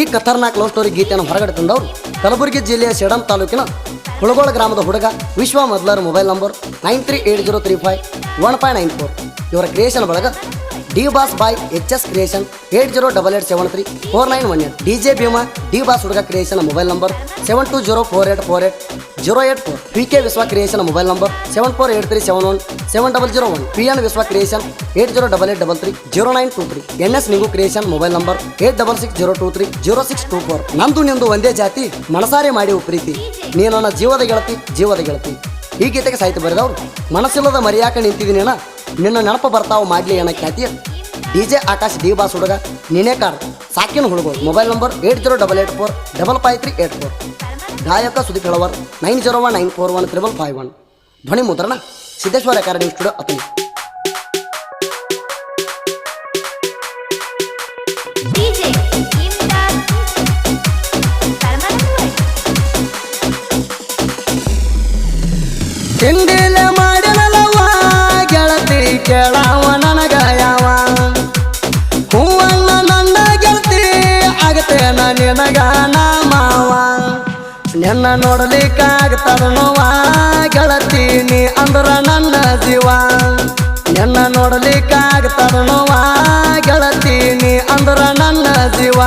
ಈ ಖತರ್ನಾಕ್ love story ಗೀತೆಯನ್ನು ಹೊರಗಡೆ ತಂದವರು ಕಲಬುರಗಿ ಜಿಲ್ಲೆಯ ಸೇಡಂ ತಾಲೂಕಿನ ಹುಳಗೋಳ ಗ್ರಾಮದ ಹುಡುಗ Vishwa ಮೊದಲರ mobile number nine three eight zero three five one five nine four. ಇವರ ಕ್ರಿಯೇಷನ್ ಬಳಗ D boss boy H S creation eight zero double eight seven three four nine one eight. D J Bheema, D boss ಹುಡುಗ creation mobile number seven two zero four eight four eight. Zero eight four P K Vishwa creation mobile number seven four eight three seven one seven double zero one. P N Vishwa creation eight zero double eight double three zero nine two three. N S Ningu creation mobile number eight double six zero two three zero six two four. ನಂದು ನಿಂದು ಒಂದೇ ಜಾತಿ, ಮನಸಾರೆ ಮಾಡಿ ಪ್ರೀತಿ. ನೀನು ನನ್ನ ಜೀವದ ಗೆಳತಿ ಜೀವದ ಗೆಳತಿ. ಈ ಗೀತೆಗೆ ಸಾಹಿತ್ಯ ಬರೆದವರು, ಮನಸ್ಸಿಲ್ಲದ ಮರಿಯಾಕ ಅಣ್ಣ ನಿನ್ನ ನೆನಪು ಬರ್ತಾವ ಮಾಡ್ಲಿ ಅಣ್ಣ ಖ್ಯಾತಿಯ D J Akash, D boss ಹುಡುಗ, ನಿನೇ ಕಾರ್. ಸಾಕಿನ ಹುಡುಗರು. Mobile number eight zero double eight four double five three eight four. ಗಾಯಕ Sudeep ಹೇಳವರ್ nine zero one nine four one triple five one. ಧ್ವನಿ ಮುದ್ರಣ ಸಿದ್ದೇಶ್ವರ ಅಕಾಡೆಮಿ ಸ್ಟುಡಿಯೋ ಅತಿ ತಿಂಡಿಲೆ ಮಾಡಿನಲವ ಗೆಳತಿ ಕೇಳಾವ ನನಗ ಯಾವ. ಹೂವನ್ನ ನನ್ನ ಗೆಳತಿ ಆಗತೇನ ನಿನಗ ನಾ. ಮಾವ ನಿನ್ನ ನೋಡಲಿಕ್ಕಾಗ್ತದ ನೋವ? ಗೆಳತಿ ನೀ ಅಂದ್ರ ನನ್ನ ಜೀವ. ನಿನ್ನ ನೋಡಲಿಕ್ಕಾಗ್ತದ ನೋವ? ಗೆಳತಿ ನೀ ಅಂದ್ರ ನನ್ನ ಜೀವ.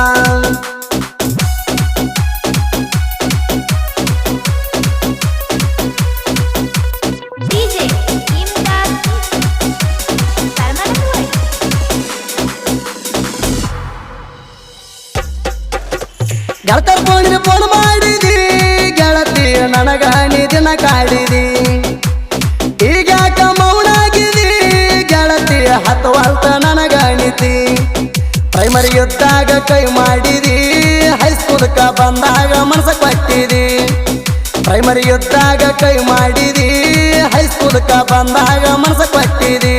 ಗೆಳತರ ಫೋನಿನ ಫೋನ್ ಮಾಡಿದಿ? ಗೆಳತಿ ನನಗ ನೀ ದಿನ ಕಾಡಿದಿ? ಈಗ ಯಾಕ ಮೌನಾಗಿದಿ? ಗೆಳತಿ ಹತ್ತುವಲ್ತ ನನಗ ಅಣಿತಿ ಪ್ರೈಮರಿ ಯುದ್ಧಾಗ ಕೈ ಮಾಡಿದಿ? ಹೈಸ್ಕೂಲ್ಕ ಬಂದಾಗ ಮನಸ ಕೊಟ್ಟಿದಿ? ಪ್ರೈಮರಿ ಯುದ್ಧಾಗ ಕೈ ಮಾಡಿದಿ? ಹೈಸ್ಕೂಲ್ಕ ಬಂದಾಗ ಮನಸ ಕೊಟ್ಟಿದಿ?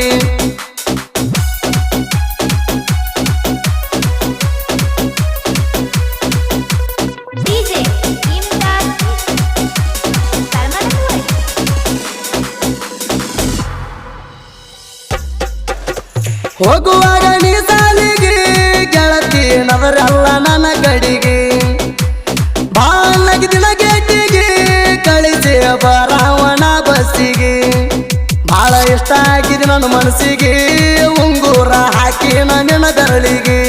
ಹೋಗುವಾಗ ನೀ ಸಾಲಿಗೆ, ಗೆಳತಿ ನವರೆಲ್ಲ ನನ್ನ ಕಡಿಗೆ ಬಾಲಗಿ ದಿನ ಗೇಟಿಗೆ ಕಳಿಸಿ ಬರಾವಣ ಬಸ್ಸಿಗೆ. ಬಹಳ ಇಷ್ಟ ಆಗಿದೆ ನನ್ನ ಮನಸ್ಸಿಗೆ, ಉಂಗುರ ಹಾಕಿ ನನ್ನ ಬೆರಳಿಗೆ.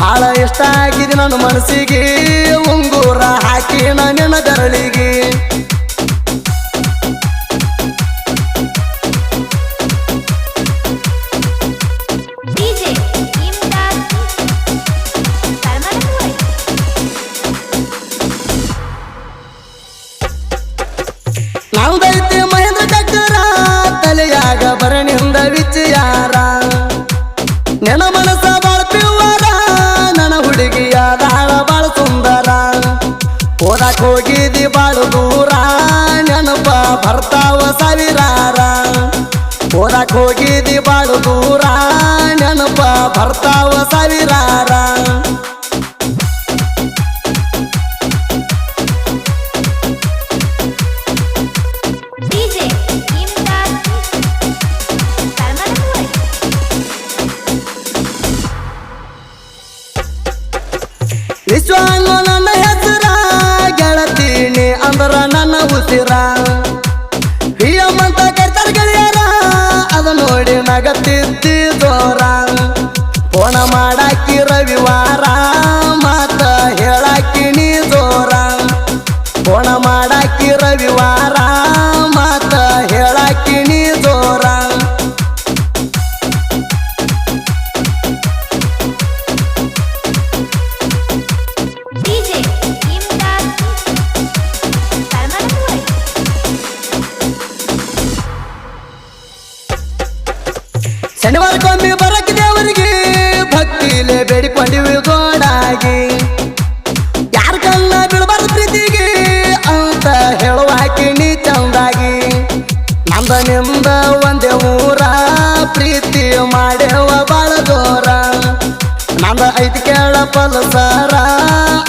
ಬಹಳ ಇಷ್ಟ ಆಗಿದೆ ನನ್ನ ಮನಸ್ಸಿಗೆ, ಉಂಗುರ ಹಾಕಿ ನನ್ನ ಬೆರಳಿಗೆ. ಬರ್ತಾವ ಸಾವಿರಾರ ಓದಕ್ ಹೋಗಿದಿ ಬಾಳು ದೂರ. ನೆನಪ ಬರ್ತಾವ ಸಾವಿರಾರ DJ ಶನಿವಾರಕ್ಕೊಮ್ಮೆ ಬರಕ್ಕೆ ದೇವರಿಗೆ ಭಕ್ತಿಲೆ ಬೇಡಿಕೊಂಡಿವಿ ಗೋಡಾಗಿ. ಯಾರ ಕಲ್ಲ ಬೀಳಬಾರ್ದು ಪ್ರೀತಿಗೆ ಅಂತ ಹೇಳುವಾಕಿ ನಿ ಚಂದಾಗಿ ನಂದ ನಿಂದ ಒಂದೇ ಊರ ಪ್ರೀತಿ ಮಾಡ್ಯವ ಬಾಳ ದೂರ ನಂದ ಐತಿ ಕೇಳ ಪಲ್ಸಾರ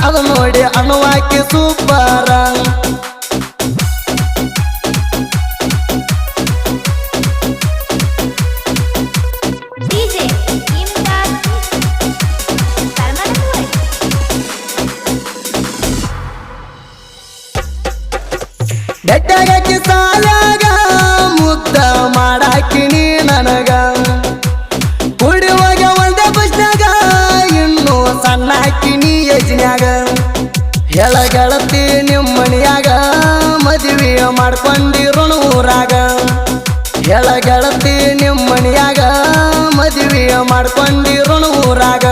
ಅದು ನೋಡಿ ಅಣುವಾಕಿ ಸೂಪರ ಗೆಳ ಗೆಳತಿ ನಿಮ್ಮಣಿಯಾಗ ಮದುವೆ ಮದುವೆಯ ಮಾಡ್ಕೊಂಡಿರೋಣ ಊರಾಗ. ಗೆಳ ಗೆಳತಿ ನಿಮ್ಮಣಿಯಾಗ ಮದುವೆ ಮದುವೆಯ ಮಾಡ್ಕೊಂಡಿರೋಣ ಊರಾಗ.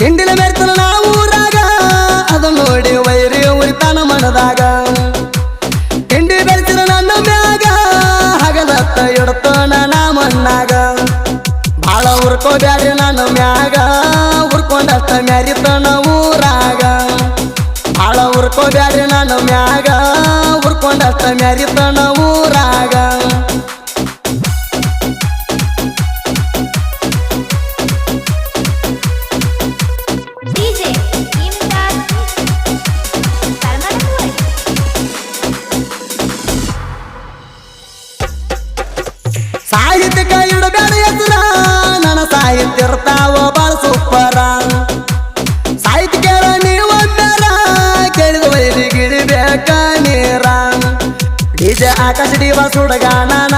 ಹಿಂದಿನ ಮೇರ್ತನ ನಾವು ಮನದಾಗ. ತಿಂಡಿ ಬೆಳೆಸಿದ ನನ್ನ ಮ್ಯಾಗ, ಹಗಲತ್ತ ಇಡ್ತಾನ ನಾ ಮಣ್ಣಾಗ. ಬಾಳ ಹುರ್ಕೋಬ್ಯಾಡ್ರಿ ನನ್ನ ಮ್ಯಾಗ, ಹುರ್ಕೊಂಡತ್ತ ಮ್ಯಾರಿತನ ಊರಾಗ. ಬಾಳ ಹುರ್ಕೋಬ್ಯಾಡ್ರಿ ನನ್ನ ಮ್ಯಾಗ, ಹುರ್ಕೊಂಡತ್ತ ಮ್ಯಾರಿತನ ಊರಾಗ. ಸಾಹಿತ್ಯ ಇರ್ತಾವ ಬಾಳ ಸೂಪರ. ಸಾಹಿತ್ಯ ಕೇಳ ನೀವೊಮ್ಮೆರ ಕೇಳಿದ ವೈರಿ ಗಿಳಿಬೇಕ ನೀರ. ಡಿಜೆ ಆಕಾಶ ಡಿವ ಸುಡಗಾನ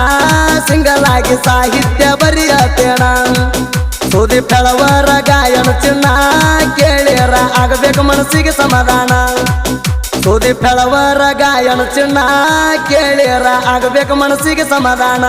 ಸಿಂಗಲ್ ಆಗಿ ಸಾಹಿತ್ಯ ಬರೆಯತೇಣ. ಸುದಿ ಬೆಳವರ ಗಾಯನ ಚಿನ್ನ ಕೇಳಿರ ಆಗಬೇಕು ಮನಸ್ಸಿಗೆ ಸಮಾಧಾನ. ಸುದಿ ಬೆಳವರ ಗಾಯನ ಚಿನ್ನ ಕೇಳಿರ ಆಗಬೇಕು ಮನಸ್ಸಿಗೆ ಸಮಾಧಾನ.